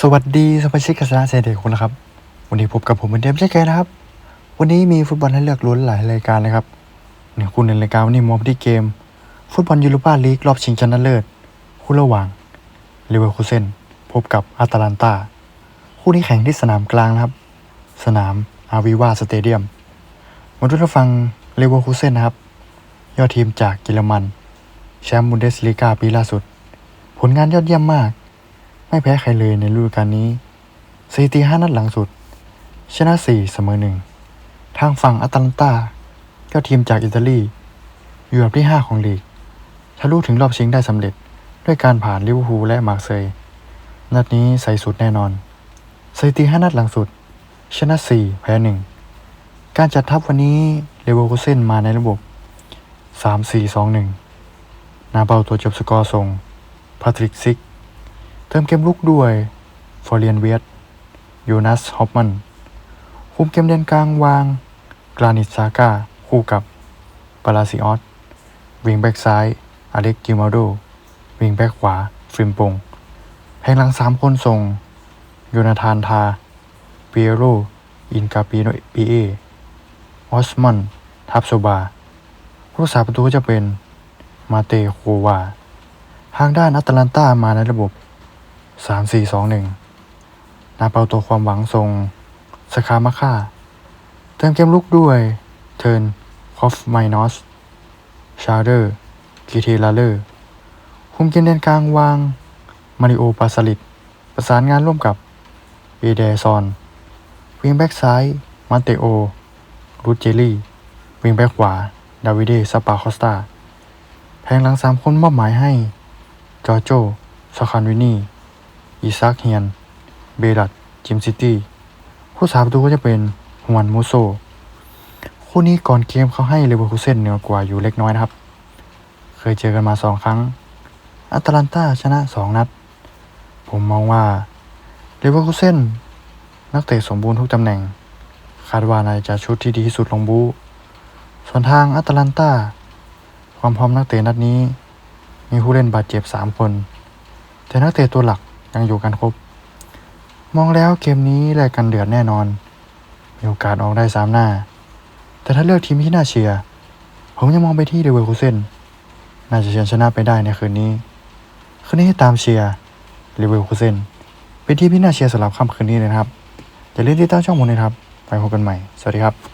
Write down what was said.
สวัสดีสมาชิกคณะเซเดกคนนะครับ วันนี้พบกับผมเหมือนเดิมเช่นเคยนะครับ วันนี้มีฟุตบอลให้เลือกลุ้นหลายรายการเลยครับหนึ่งคู่หนึ่งรายการวันนี้มองไปที่เกม ฟุตบอลยูโรปาลีกรอบชิงชนะเลิศคู่ระหว่างเลเวอร์คูเซนพบกับอาตาลันตาคู่นี้แข่งที่สนามกลางนะครับ สนามอาวิวาสเตเดียมมาดูรับฟังเลเวอร์คูเซนนะครับ ยอดทีมจากเยอรมัน แชมป์บุนเดสลีกาปีล่าสุด ผลงานยอดเยี่ยมมาก ไม่แพ้ใครเลยในฤดูกาลนี้สถิติห้านัดหลังสุด ชนะ4เสมอหนึ่งทางฝั่งอาตาลันตาก็ทีมจากอิตาลี อยู่อันดับที่ 5 ของลีกทะลุถึงรอบชิงได้สำเร็จด้วยการผ่านลิเวอร์พูลและมาร์เซย์นัดนี้ใส่สุดแน่นอนสถิติห้านัดหลังสุด ชนะ4แพ้1การจัดทัพวันนี้เลเวอร์คูเซนมาในระบบ 3-4-2-1 นาเบาตัวจบสกอร์ส่งพาทริกซิก เติมเกมลุกด้วยฟอร์เรียนเวียตโยนัสฮอปมันคุมเกมเดนกลางวางกรานิตซาก้าคู่กับปาลาซิออสวิงแบ็กซ้าย อเล็กกิมาโดวิงแบ็กขวาฟริมปงแผงหลังสามคนส่งโยนาธานทาเปียโรอินกาปิโนปีเอออสมันทับโซบาผู้รักษาประตูจะเป็นมาเตโควาทางด้านอัตแลนตามาในระบบ 3-4-2-1นาเปาตัวความหวังทรงสคามาค่าเติมเกมลุกด้วย เทิร์นคอฟไมนอสชาร์เดอร์กีเทลาเลอร์คุมเกมเดนกลางวาง มาริโอปาสลิดประสานงานร่วมกับเอเดซอน วิงแบ็กซ้าย มาเตโอ รูดเจลี่ วิงแบ็กขวา ดาวิเดซาปาคอสตาแผงหลังสามคนมอบหมายให้ จอโจซคานวินี อิซักเฮียน เบลัดจิมซิตี้ผู้สาประตูก็จะเป็นฮวนมูโซ คู่นี้ก่อนเกมเขาให้เลเวอร์คูเซนเหนือกว่าอยู่เล็กน้อยนะครับ เคยเจอกันมาสองครั้งอัตแลนตาชนะสองนัด ผมมองว่าเลเวอร์คูเซนนักเตะสมบูรณ์ทุกตำแหน่ง คาดว่าน่าจะชุดที่ดีที่สุดลงบู ส่วนทางอัตแลนตาความพร้อมนักเตะนัดนี้ มีผู้เล่นบาดเจ็บ 3 คน แต่นักเตะตัวหลัก ยังอยู่กันครบ มองแล้วเกมนี้แลกกันเดือดแน่นอน มีโอกาสออกได้สามหน้า แต่ถ้าเลือกทีมที่น่าเชียร์ผมยังมองไปที่เดวิลคูเซนน่าจะเฉือนชนะไปได้ในคืนนี้ คืนนี้ให้ตามเชียร์เดวิลคูเซนเป็นทีมที่น่าเชียร์สำหรับค่ำคืนนี้เลยนะครับอย่าลืมติดตามช่องผมนะครับไปพบกันใหม่ สวัสดีครับ